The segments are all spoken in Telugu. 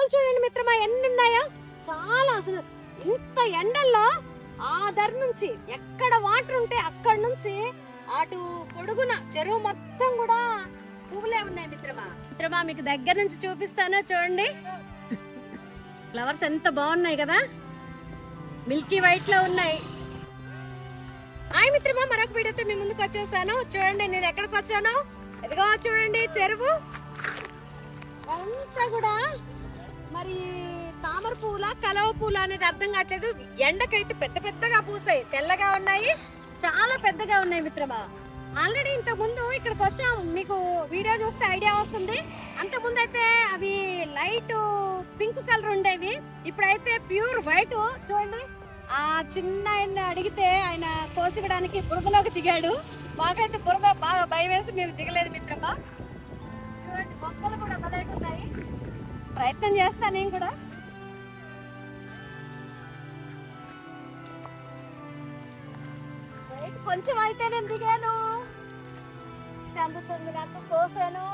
పూలు చూడండి మిత్రమా ఎన్ని ఉన్నాయో చాలా అసలు ఇంత ఎండల్లో ఆ ధర నుంచి ఎక్కడ వాటర్ ఉంటే అక్కడ నుంచి అటు పొడుగున చెరువు మొత్తం కూడా పువ్వులే ఉన్నాయి మిత్రమా. మిత్రమా మీకు దగ్గర నుంచి చూపిస్తాను చూడండి. ఫ్లవర్స్ ఎంత బాగున్నాయి కదా. మిల్కీ వైట్లో ఉన్నాయి. హాయ్ మిత్రమా మరొక వీడియోతో మీ ముందుకు వచ్చేసాను. చూడండి నేను ఎక్కడికి వచ్చాను? ఇదిగో చూడండి చెరువు. అంతా కూడా మరి తామర పూల కలవ పూల అనేది అర్థం కావట్లేదు. ఎండకైతే పెద్ద పెద్దగా పూసాయి. తెల్లగా ఉన్నాయి. చాలా పెద్దగా ఉన్నాయి మిత్రమా. ఆల్రెడీ ఇంత ముందు ఇక్కడికి వచ్చాం. మీకు వీడియో చూస్తే ఐడియా వస్తుంది. అంత ముందు అయితే అవి లైట్ పింక్ కలర్ ఉండేవి. ఇప్పుడైతే ప్యూర్ వైట్. చూడండి. ఆ చిన్న ఆయన అడిగితే ఆయన కోసివ్వడానికి బురదలోకి దిగాడు. మాకైతే బురద బాగా భయం వేసి మేము దిగలేదు మిత్రమా. ప్రయత్నం చేస్తాను నేను కూడా. కొంచెం అయితే నేను దిగాను అందుతుంది నాకు కోసాను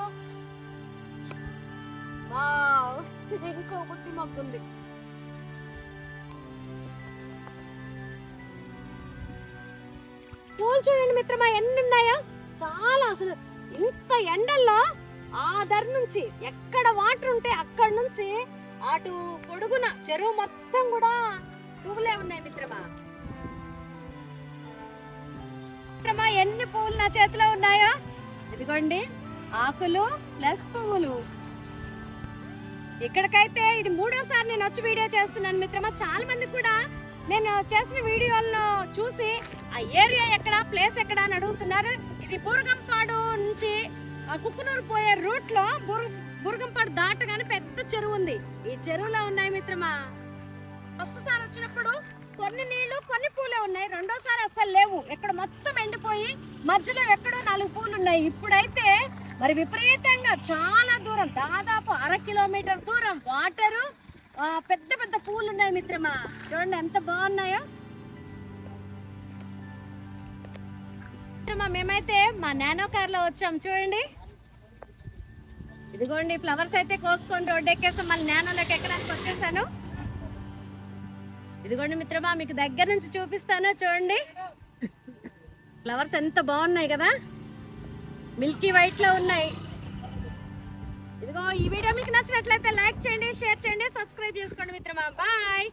వావ్, ఇది ఇంకో బుద్ధి మొక్క ఉంది. పూలు చూడండి మిత్రమా ఎన్ని ఉన్నాయో. చాలా అసలు ఇంత ఎండల్లో ఆ ధర నుంచి ఎక్కడ వాటర్ ఉంటే నుంచి అటు పొడుగున చెరువు మొత్తం కూడా పువ్వులే ఉన్నాయి మిత్రమా? మిత్రమా ఎన్ని పువ్వులు నా చేతిలో ఉన్నాయో? ఇదిగోండి ఆకులు ప్లస్ పువ్వులు. ఇక్కడికైతే ఇది మూడోసారి నేను వచ్చి వీడియో చేస్తున్నాను మిత్రమా. చాలా మంది కూడా నేను చేసిన వీడియోలను చూసి ఆ ఏరియా ఎక్కడ? ప్లేస్ ఎక్కడ? అని అడుగుతున్నారు. ఇది బురగంపాడు నుంచి కుక్కునూరు పోయే రూట్లో బుర్ దాటగానే పెద్ద చెరువు ఉంది ఈ చెరువులో ఉన్నాయి మిత్రమా? ఫస్ట్ సారి వచ్చినప్పుడు కొన్ని నీళ్ళు కొన్ని పూలే ఉన్నాయి. రెండోసారి అస్సలు లేవు. ఇక్కడ మొత్తం ఎండిపోయి మధ్యలో ఎక్కడో నాలుగు పూలు ఉన్నాయి ఇప్పుడైతే మరి విపరీతంగా చాలా దూరం దాదాపు అర కిలోమీటర్ దూరం వాటరు పెద్ద పెద్ద పూలు ఉన్నాయి మిత్రమా? చూడండి ఎంత బాగున్నాయో. మిత్రమా మేమైతే మా నానో కార్లో వచ్చాం. చూడండి. ఇదిగోండి ఫ్లవర్స్ అయితే కోసుకొని రోడ్డు ఎక్కేస్తాం. మళ్ళీ నానోలోకి ఎక్కడానికి వచ్చేసాను. ఇదిగోండి మిత్రమా మీకు దగ్గర నుంచి చూపిస్తాను చూడండి. ఫ్లవర్స్ ఎంత బాగున్నాయి కదా. మిల్కీ వైట్లో ఉన్నాయి. ఇదిగో ఈ వీడియో మీకు నచ్చినట్లయితే లైక్ చేయండి షేర్ చేయండి సబ్స్క్రైబ్ చేసుకోండి మిత్రమా. బాయ్.